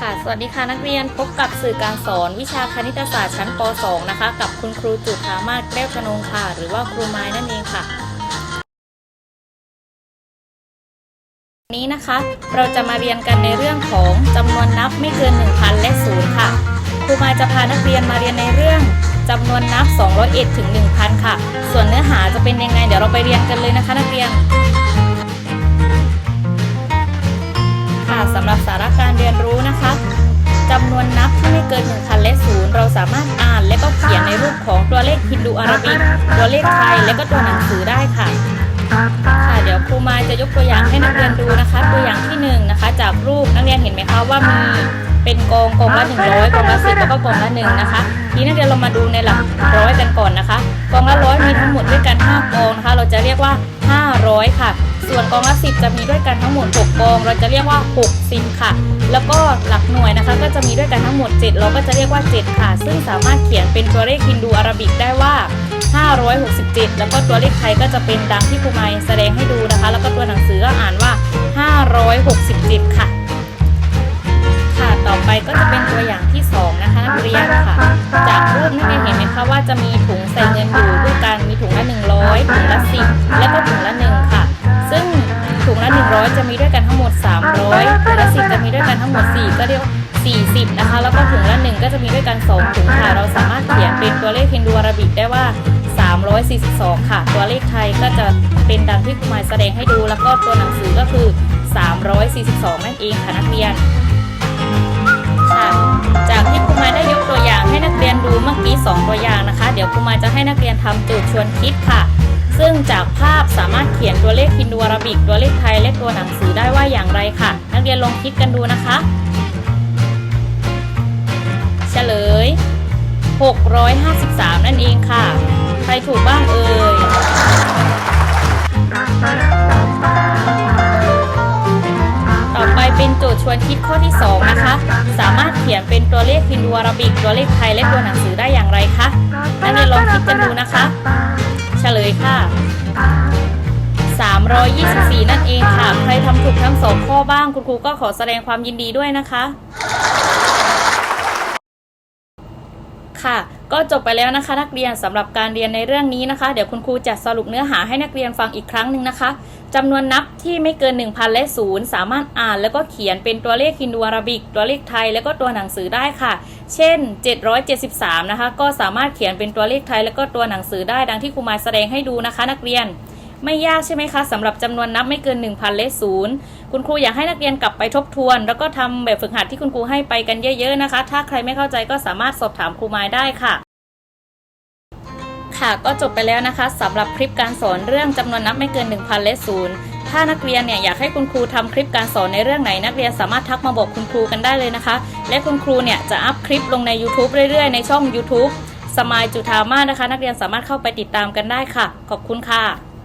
ค่ะ สวัสดีค่ะนักเรียนพบกับสื่อการสอนวิชาคณิตศาสตร์ชั้นป .2 นะคะ กับคุณครูจุธามาศแก้วกนงค่ะ หรือว่าครูไม้นั่นเองค่ะวันนี้นะคะ เราจะมาเรียนกันในเรื่องของจำนวนนับไม่เกิน 1,000 และ0ค่ะ ครูไม้จะพานักเรียนมาเรียนในเรื่องจำนวนนับ 201 ถึง 1,000 ค่ะ ส่วนเนื้อหาจะเป็นยังไง เดี๋ยวเราไปเรียนกันเลยนะคะ นักเรียนค่ะสำหรับสาระการเรียนรู้นะคะ ฮินดูอาราบิกตัวเลขไทยและก็ตัวหนังสือได้ค่ะค่ะเดี๋ยวครูมาจะยกตัวอย่างให้นักเรียนดูนะคะ ตัวอย่างที่หนึ่งนะคะ จากรูปนักเรียนเห็นไหมคะว่ามีเป็นกองกองละหนึ่งร้อยกองละสิบแล้วก็กองละหนึ่งนะคะ ทีนี้นักเรียนเรามาดูในหลักร้อยกันก่อนนะคะ กองละร้อยมีทั้งหมดด้วยกัน5กองนะคะ เราจะเรียกว่า 500 ค่ะ ส่วนกองละ10 จะมีด้วยกันทั้งหมด 6 กอง เราจะเรียกว่า60ค่ะ แล้วก็หลักหน่วยนะคะ ก็จะมีด้วยกันทั้งหมด 7 เราก็จะเรียกว่า 7 ค่ะ ซึ่งสามารถเขียนเป็นตัวเลขฮินดูอาราบิกได้ว่า 567 แล้วก็ตัวเลขไทยก็จะเป็นดังที่ครูไมแสดงให้ดูนะคะ แล้วก็ตัวหนังสือก็อ่านว่า 567 ค่ะค่ะต่อไปก็จะเป็นตัวอย่างที่ 2 นะคะนักเรียนค่ะ จากรูปนักเรียนเห็นไหมคะว่าจะมีถุงใส่เงินอยู่ด้วยกันมีถุงละ 100ถุงละ 10 และก็ถุงละ1ค่ะซึ่ง งละ100 จะมีด้วยกันทั้งหมด 300ถุงละ10จะมีด้วยกันทั้งหมด 4 ก็เรียกว่า40 นะคะ แล้วก็ถุงละ 1 ก็จะมีด้วยกัน 2 ถุงค่ะ เราสามารถเขียนเป็นตัวเลขฮินดูอาราบิกได้ว่า 342 ค่ะ ตัวเลขไทยก็จะเป็นดังที่ครูหมายแสดงให้ดู แล้วก็ตัวหนังสือก็คือ 342 นั่นเองค่ะนักเรียน ค่ะ จากที่ครูมาได้ยกตัวอย่างให้นักเรียนดูเมื่อกี้2ตัวอย่างนะคะ เดี๋ยวครูมาจะให้นักเรียนทำโจทย์ชวนคิดค่ะ ซึ่งจากภาพสามารถเขียนตัวเลขฮินดูอาราบิก ตัวเลขไทยและตัวหนังสือได้ว่าอย่างไรค่ะ นักเรียนลองคิดกันดูนะคะ เฉลย 653 นั่นเองค่ะ ใครถูกบ้างเอ่ย ขียนเป็นตัวเลขฮินดูอาราบิก ตัวเลขไทยและตัวหนังสือได้อย่างไรคะนักเรียนลองคิดกันดูนะคะ เฉลยค่ะ 324 นั่นเองค่ะ ใครทำถูกทั้งสองข้อบ้าง คุณครูก็ขอแสดงความยินดีด้วยนะคะ ค่ะ ก็จบไปแล้วนะคะ นักเรียนสำหรับการเรียนในเรื่องนี้นะคะ เดี๋ยวคุณครูจะสรุปเนื้อหาให้นักเรียนฟังอีกครั้งหนึ่งนะคะจำนวนนับที่ไม่เกิน 1,000 และศูนย์สามารถอ่านแล้วก็เขียนเป็นตัวเลขฮินดูอาราบิก ตัวเลขไทย แล้วก็ตัวหนังสือได้ค่ะ เช่น 773 นะคะ ก็สามารถเขียนเป็นตัวเลขไทย แล้วก็ตัวหนังสือได้ดังที่ครูมาแสดงให้ดูนะคะ นักเรียน ไม่ยากใช่ไหมคะสำหรับจำนวนนับไม่เกิน 1,000 เลขศูนย์คุณครูอยากให้นักเรียนกลับไปทบทวน แล้วก็ทำแบบฝึกหัดที่คุณครูให้ไปกันเยอะๆนะคะ ถ้าใครไม่เข้าใจก็สามารถสอบถามครูไม้ได้ค่ะ ค่ะก็จบไปแล้วนะคะสำหรับคลิปการสอนเรื่องจำนวนนับไม่เกิน 1,000 เลขศูนย์ถ้านักเรียนเนี่ยอยากให้คุณครูทำคลิปการสอนในเรื่องไหน นักเรียนสามารถทักมาบอกคุณครูกันได้เลยนะคะ และคุณครูเนี่ยจะอัพคลิปลงใน YouTube เรื่อยๆ ในช่อง YouTube สมายจุธามานะคะ นักเรียนสามารถเข้าไปติดตามกันได้ค่ะ ขอบคุณค่ะ